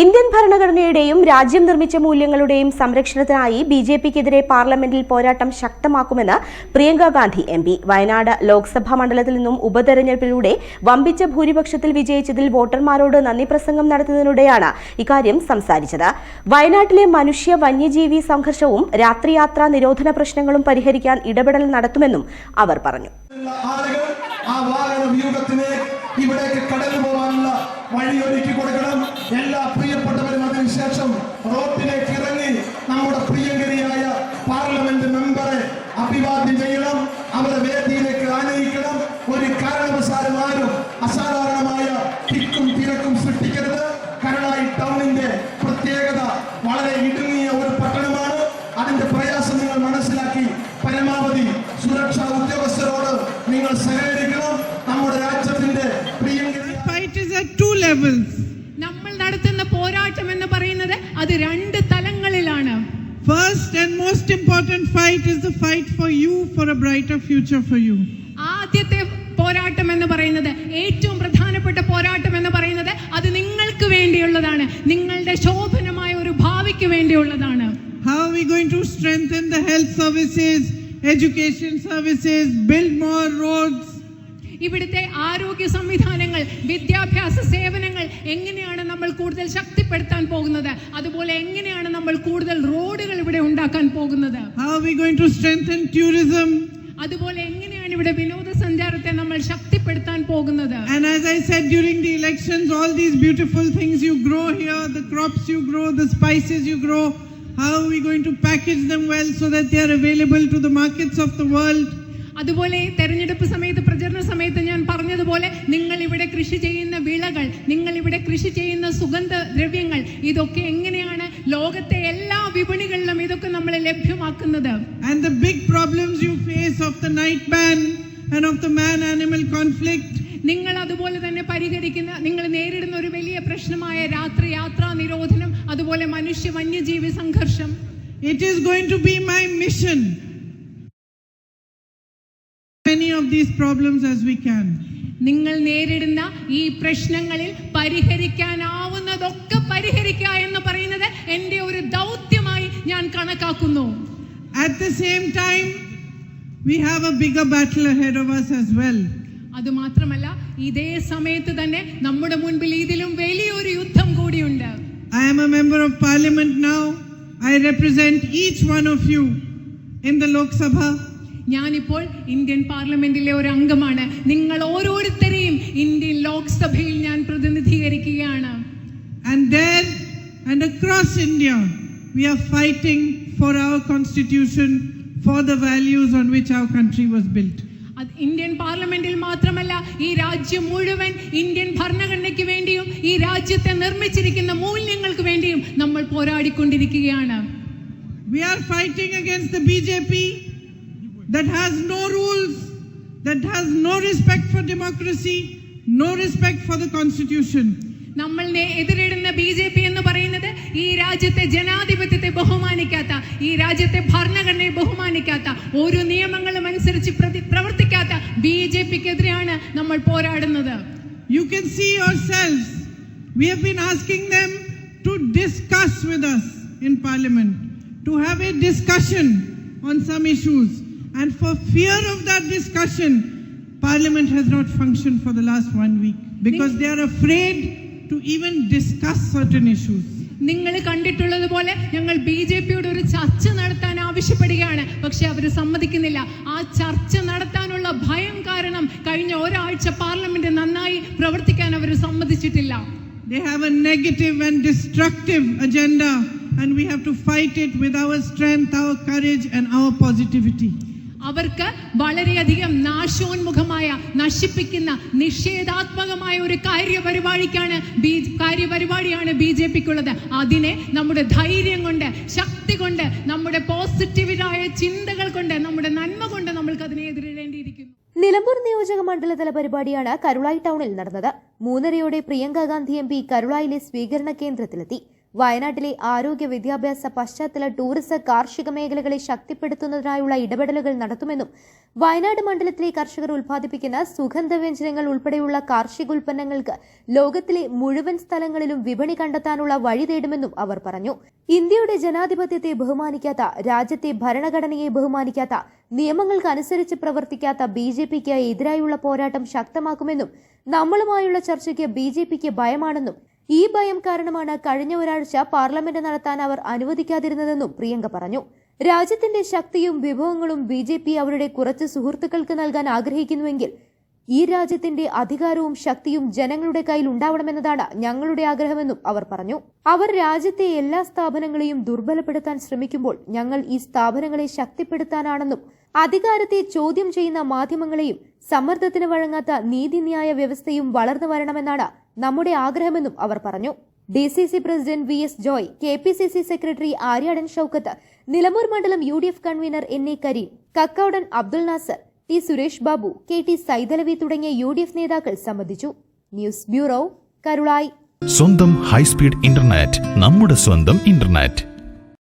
Indian ഭരണഘടനയുടെയും രാജ്യം നിർമ്മിച്ച മൂല്യങ്ങളുടെയും സംരക്ഷണത്തിനായി ബി ജെ പിക്കെതിരെ പാർലമെന്റിൽ പോരാട്ടം ശക്തമാക്കുമെന്ന് പ്രിയങ്ക ഗാന്ധി എം പി. വയനാട് ലോക്സഭാ മണ്ഡലത്തിൽ നിന്നും ഉപതെരഞ്ഞെടുപ്പിലൂടെ വമ്പിച്ച ഭൂരിപക്ഷത്തിൽ വിജയിച്ചതിൽ വോട്ടർമാരോട് നന്ദി പ്രസംഗം നടത്തുന്നതിനിടെയാണ് ഇക്കാര്യം സംസാരിച്ചത്. വയനാട്ടിലെ മനുഷ്യ വന്യജീവി സംഘർഷവും രാത്രിയാത്രാ നിരോധന പ്രശ്നങ്ങളും പരിഹരിക്കാൻ ഇടപെടൽ നടത്തുമെന്നും അവർ പറഞ്ഞു. ആ വാഹന വ്യൂഹത്തിന് ഇവിടേക്ക് കടന്നു പോകാനുള്ള വഴി ഒരുക്കി കൊടുക്കണം. എല്ലാ പ്രിയപ്പെട്ടവരും അതിനുശേഷം റോട്ടിലേക്ക് ഇറങ്ങി നമ്മുടെ പ്രിയങ്കരിയായ പാർലമെന്റ് മെമ്പറെ അഭിവാദ്യം ചെയ്യണം. അവരെ വേദിയിലേക്ക് ആനയിക്കണം. ഒരു കാരണവശാലും ആരും അസാധാരണമായ തിക്കും തിരക്കും സൃഷ്ടിക്കരുത്. കരളായി ടൗണിന്റെ പ്രത്യേകത വളരെ ഇടുങ്ങിയ ഒരു പട്ടണമാണ്. അതിന്റെ പ്രയാസം നിങ്ങൾ മനസ്സിലാക്കി. പരമാവധി സുരക്ഷാ ഉദ്യോഗസ്ഥരോട് നിങ്ങൾ സഹകരിക്കണം. നമ്മുടെ രാജ്യത്തിന്റെ പ്രിയങ്കരി two levels. നടത്തുന്ന പോരാട്ടം എന്ന് പറയുന്നത് അത് രണ്ട് തലങ്ങളിലാണ്. First and most important fight is the fight for you for a brighter future for you ആദ്യത്തെ പോരാട്ടം എന്ന് പറയുന്നത് ഏറ്റവും പ്രധാനപ്പെട്ട പോരാട്ടം എന്ന് പറയുന്നത് അത് നിങ്ങൾക്ക് വേണ്ടിയുള്ളതാണ്. നിങ്ങളുടെ ശോഭനമായ ഒരു ഭാവിക്ക് വേണ്ടിയുള്ളതാണ്. How we going to strengthen the health services education services build more roads ഇവിടുത്തെ ആരോഗ്യ സംവിധാനങ്ങൾ വിദ്യാഭ്യാസ സേവനങ്ങൾ എങ്ങനെയാണ് നമ്മൾ കൂടുതൽ ശക്തിപ്പെടുത്താൻ പോകുന്നത് അതുപോലെ എങ്ങനെയാണ് നമ്മൾ കൂടുതൽ റോഡുകൾ ഇവിടെ ഉണ്ടാക്കാൻ പോകുന്നത് How are we going to strengthen tourism? അതുപോലെ എങ്ങനെയാണ് ഇവിടെ വിനോദസഞ്ചാരത്തെ നമ്മൾ ശക്തിപ്പെടുത്താൻ പോകുന്നത് And as I said during the elections, all these beautiful things you grow here, the crops you grow, the spices you grow, how are we going to package them well so that they are available to the markets of the world? അതുപോലെ തെരഞ്ഞെടുപ്പ് സമയത്ത് പ്രചരണ സമയത്ത് ഞാൻ പറഞ്ഞതുപോലെ നിങ്ങൾ ഇവിടെ കൃഷി ചെയ്യുന്ന വിളകൾ നിങ്ങൾ ഇവിടെ കൃഷി ചെയ്യുന്ന സുഗന്ധ ദ്രവ്യങ്ങൾ ഇതൊക്കെ എങ്ങനെയാണ് ലോകത്തെ എല്ലാ വിപണികളിലും ഇതൊക്കെ നമ്മൾ ലഭ്യമാക്കുന്നത് and big problems you face of night ban and of animal conflict നിങ്ങൾ അതുപോലെ തന്നെ പരിഹരിക്കുന്ന നിങ്ങൾ നേരിടുന്ന ഒരു വലിയ പ്രശ്നമായ രാത്രി യാത്രാ നിരോധനം അതുപോലെ മനുഷ്യ വന്യജീവി സംഘർഷം it is going to be my mission. Many of these problems as we can. നിങ്ങൾ നേരിടുന്ന ഈ പ്രശ്നങ്ങളിൽ പരിഹരിക്കാനാവുന്നതൊക്കെ പരിഹരിക്കുക എന്ന് പറയുന്നത് എന്റെ ഒരു ദൗത്യമായി ഞാൻ കണക്കാക്കുന്നു At the same time, we have a bigger battle ahead of us as well. അത് മാത്രമല്ല ഇതേ സമയത്ത് തന്നെ നമ്മുടെ മുൻപിൽ ഇതിലും വലിയൊരു യുദ്ധം കൂടിയുണ്ട് I am a member of parliament now. I represent each one of you in the Lok Sabha. ഞാനിപ്പോൾ ഇന്ത്യൻ പാർലമെന്റിലെ ഒരു അംഗമാണ്. നിങ്ങൾ ഓരോരുത്തരെയും ഇന്ത്യൻ ലോക്സഭയിൽ ഞാൻ പ്രതിനിധീകരിക്കുകയാണ്. And there and across India, we are fighting for our constitution, for the values on which our country was built. അത് ഇന്ത്യൻ പാർലമെന്റിൽ മാത്രമല്ല ഈ രാജ്യം മുഴുവൻ ഇന്ത്യൻ ഭരണഘടനയ്ക്ക് വേണ്ടിയും ഈ രാജ്യത്തെ നിർമ്മിച്ചിരിക്കുന്ന മൂല്യങ്ങൾക്ക് വേണ്ടിയും നമ്മൾ പോരാടിക്കൊണ്ടിരിക്കുകയാണ്. We are fighting against the BJP that has no rules, that has no respect for democracy, no respect for the constitution. നമ്മൾ നേ- എതിരിടുന്ന ബി ജെ പി എന്ന് പറയുന്നത് ഈ രാജ്യത്തെ ജനാധിപത്യത്തെ ബഹുമാനിക്കാത്ത ഈ രാജ്യത്തെ ഭരണഘടനയെ ബഹുമാനിക്കാത്ത ഒരു നിയമങ്ങളും അനുസരിച്ച് പ്രതി- പ്രവർത്തിക്കാത്ത ബി ജെ പിക്കെതിരെയാണ് നമ്മൾ പോരാടുന്നത് You can see yourselves, we have been asking them to discuss with us in Parliament, to have a discussion on some issues. And for fear of that discussion, Parliament has not functioned for the last one week because they are afraid to even discuss certain issues. നിങ്ങൾ കണ്ടിട്ടുള്ളത് പോലെ ഞങ്ങൾ B J പിയോട് ഒരു ചർച്ച നടത്താൻ ആവശ്യപ്പെടുകയാണ് പക്ഷെ അവർ സമ്മതിക്കുന്നില്ല ആ ചർച്ച നടത്താനുള്ള ഭയം കാരണം കഴിഞ്ഞ ഒരാഴ്ച പാർലമെന്റ് നന്നായി പ്രവർത്തിക്കാൻ അവർ സമ്മതിച്ചിട്ടില്ല They have a negative and destructive agenda, and we have to fight it with our strength, our courage, and our positivity. അവർക്ക് വളരെയധികം നാശോന്മുഖമായ നശിപ്പിക്കുന്ന നിഷേധാത്മകമായ ഒരു കാര്യപരിപാടിക്കാണ് ബി കാര്യപരിപാടിയാണ് ബി ജെ പിക്കുള്ളത്. അതിനെ നമ്മുടെ ധൈര്യം കൊണ്ട് ശക്തി കൊണ്ട് നമ്മുടെ പോസിറ്റീവായ ചിന്തകൾ കൊണ്ട് നമ്മുടെ നന്മ കൊണ്ട് നമ്മൾക്ക് അതിനെ എതിരിടേണ്ടിയിരിക്കുന്നു. നിലമ്പൂർ നിയോജക മണ്ഡലതല പരിപാടിയാണ് കരുളായി ടൗണിൽ നടന്നത്. മൂന്നരയോടെ പ്രിയങ്ക ഗാന്ധി എം പി കരുളായിലെ സ്വീകരണ കേന്ദ്രത്തിലെത്തി. വയനാട്ടിലെ ആരോഗ്യ വിദ്യാഭ്യാസ പശ്ചാത്തല ടൂറിസ കാർഷിക മേഖലകളെ ശക്തിപ്പെടുത്തുന്നതിനായുള്ള ഇടപെടലുകൾ നടത്തുമെന്നും വയനാട് മണ്ഡലത്തിലെ കർഷകർ ഉൽപ്പാദിപ്പിക്കുന്ന സുഗന്ധവ്യഞ്ജനങ്ങൾ ഉൾപ്പെടെയുള്ള കാർഷിക ഉൽപ്പന്നങ്ങൾക്ക് ലോകത്തിലെ മുഴുവൻ സ്ഥലങ്ങളിലും വിപണി കണ്ടെത്താനുള്ള വഴി തേടുമെന്നും അവർ പറഞ്ഞു. ഇന്ത്യയുടെ ജനാധിപത്യത്തെ ബഹുമാനിക്കാത്ത രാജ്യത്തെ ഭരണഘടനയെ ബഹുമാനിക്കാത്ത നിയമങ്ങൾക്കനുസരിച്ച് പ്രവർത്തിക്കാത്ത ബി ജെ പിക്ക് എതിരായുള്ള പോരാട്ടം ശക്തമാക്കുമെന്നും നമ്മളുമായുള്ള ചർച്ചയ്ക്ക് ബി ജെ പിക്ക് ഭയമാണെന്നും ഈ ഭയം കാരണമാണ് കഴിഞ്ഞ ഒരാഴ്ച പാർലമെന്റ് നടത്താൻ അവർ അനുവദിക്കാതിരുന്നതെന്നും പ്രിയങ്ക പറഞ്ഞു. രാജ്യത്തിന്റെ ശക്തിയും വിഭവങ്ങളും ബി ജെ പി അവരുടെ കുറച്ച് സുഹൃത്തുക്കൾക്ക് നൽകാൻ ആഗ്രഹിക്കുന്നുവെങ്കിൽ ഈ രാജ്യത്തിന്റെ അധികാരവും ശക്തിയും ജനങ്ങളുടെ കയ്യിൽ ഉണ്ടാവണമെന്നതാണ് ഞങ്ങളുടെ ആഗ്രഹമെന്നും അവർ പറഞ്ഞു. അവർ രാജ്യത്തെ എല്ലാ സ്ഥാപനങ്ങളെയും ദുർബലപ്പെടുത്താൻ ശ്രമിക്കുമ്പോൾ ഞങ്ങൾ ഈ സ്ഥാപനങ്ങളെ ശക്തിപ്പെടുത്താനാണെന്നും അധികാരത്തെ ചോദ്യം ചെയ്യുന്ന മാധ്യമങ്ങളെയും സമ്മർദ്ദത്തിന് വഴങ്ങാത്ത നീതിന്യായ വ്യവസ്ഥയും വളർന്നു വരണമെന്നാണ് നമ്മുടെ ആഗ്രഹമെന്നും അവർ പറഞ്ഞു. D C C president V S Joy K P C C secretary Aryadan Shoukath Nilambur മണ്ഡലം U D F convener N A Kareem Kakkoudan Abdul Nasar T Suresh Babu K T Saithalavi തുടങ്ങിയ U D F നേതാക്കൾ സംബന്ധിച്ചു. News bureau Karulai. സ്വന്തം high speed internet നമ്മുടെ സ്വന്തം internet.